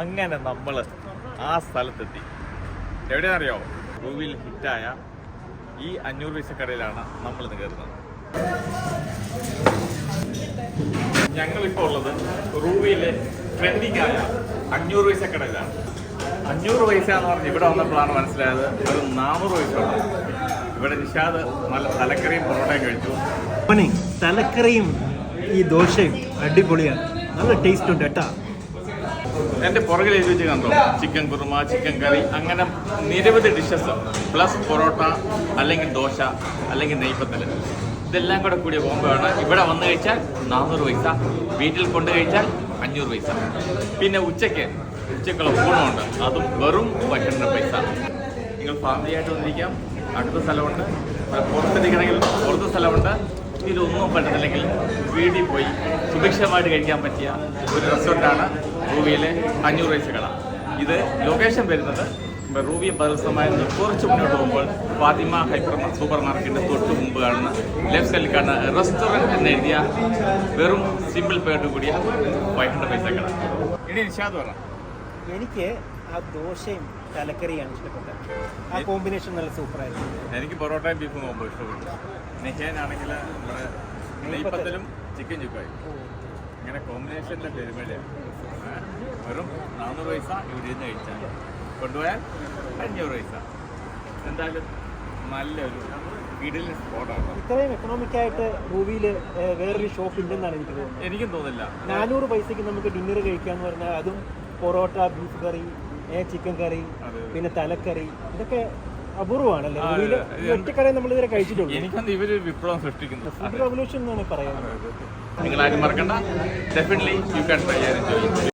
അങ്ങനെ നമ്മൾ ആ സ്ഥലത്തെത്തി. എവിടെയാണെന്നറിയോ? ഗൂഗിൾ ഹിറ്റായ ഈ അഞ്ഞൂറ് പൈസ കടയിലാണ് നമ്മൾ ഇന്ന് കയറുന്നത്. ഞങ്ങളിപ്പോൾ ഉള്ളത് റൂവിയിലെ ട്രെൻഡിങ് ആയ അഞ്ഞൂറ് പൈസ കടയിലാണ് അഞ്ഞൂറ് പൈസ എന്ന് പറഞ്ഞ് ഇവിടെ വന്നപ്പോഴാണ് മനസ്സിലായത് ഒരു നാനൂറ് പൈസ ഇവിടെ നിഷാദ് നല്ല തലക്കറിയും പൊറോട്ടയും കഴിച്ചു. തലക്കറിയും ഈ ദോശയും അടിപൊളിയാണ് നല്ല ടേസ്റ്റ് ഉണ്ട് കേട്ടാ. എന്റെ പുറകിൽ എഴുതി വെച്ച് കണ്ടോ? ചിക്കൻ കുറുമ ചിക്കൻ കറി അങ്ങനെ നിരവധി ഡിഷസ് പ്ലസ് പൊറോട്ട അല്ലെങ്കിൽ ദോശ അല്ലെങ്കിൽ നെയ്പ്പത്തൽ ഇതെല്ലാം കൂടെ കൂടിയ കോമ്പോയാണ് ഇവിടെ വന്നു കഴിച്ചാൽ നാനൂറ് പൈസ. വീട്ടിൽ കൊണ്ടു കഴിച്ചാൽ അഞ്ഞൂറ് പൈസ. പിന്നെ ഉച്ചയ്ക്ക് ഉച്ചക്കുള്ള ഊണമുണ്ട് അതും വെറും പന്ത്രണ്ട് പൈസ. നിങ്ങൾ ഫാമിലി ആയിട്ട് വന്നിരിക്കാം. അടുത്ത സ്ഥലമുണ്ട്. പുറത്തിരിക്കണമെങ്കിൽ പുറത്ത് സ്ഥലമുണ്ട്. ഇതിലൊന്നും പറ്റുന്നില്ലെങ്കിൽ വീട്ടിൽ പോയി സുഭിക്ഷമായിട്ട് കഴിക്കാൻ പറ്റിയ ഒരു റെസ്റ്റോറന്റാണ് റൂബിയിലെ അഞ്ഞൂറ് പൈസ കട ഇത് ലൊക്കേഷൻ വരുന്നത് റൂബി നിന്ന് കുറച്ച് മുന്നോട്ട് പോകുമ്പോൾ ഫാത്തിമ ഹൈപ്പർ സൂപ്പർ മാർക്കറ്റിന്റെ തൊട്ട് മുമ്പ് കാണുന്ന ലെഫ്റ്റ് സൈഡിൽ കാണുന്ന റെസ്റ്റോറന്റ് എന്ന് എഴുതിയ വെറും സിമ്പിൾ പേരോട് കൂടിയ ഫൈവ് ഹൺഡ്രഡ് പൈസ കട ഇനി നിഷാദ് പറ. എനിക്ക് ആ ദോശയും തലക്കറിയാണ് ഇഷ്ടപ്പെട്ടത്. ആ കോമ്പിനേഷൻ നല്ല സൂപ്പറായിരുന്നു. എനിക്ക് പൊറോട്ടയും ബീഫും പോകുമ്പോൾ ഇഷ്ടപ്പെട്ടു. നെഹ്യാനാണെങ്കിൽ നമ്മുടെ നെയ്പ്പത്തലും ചിക്കൻ ചുക്കായി ഇങ്ങനെ കോമ്പിനേഷന്റെ പെരുമഴയാണ് വെറും നാനൂറ് പൈസ ഇവിടെ നിന്ന് കഴിച്ചാൽ കൊണ്ടുപോയാൽ അഞ്ഞൂറ് പൈസ. എന്തായാലും നല്ലൊരു കിടിലൻ സ്പോട്ടാണ് ഇത്രയും എക്കണോമിക് ആയിട്ട് മൂവിയിൽ വേറൊരു ഷോപ്പ് ഇല്ലെന്നാണ് എനിക്ക് തോന്നുന്നത്. എനിക്കും തോന്നില്ല നാനൂറ് പൈസക്ക് നമുക്ക് ഡിന്നർ കഴിക്കാന്ന് പറഞ്ഞാൽ അതും parotta beef curry chicken curry പിന്നെ തലക്കറി ഇതൊക്കെ എനിക്കൊന്ന് ഇവർ വിപ്ലവം സൃഷ്ടിക്കുന്നു. നിങ്ങൾ ആരും മറക്കണ്ട. Definitely you can try enjoy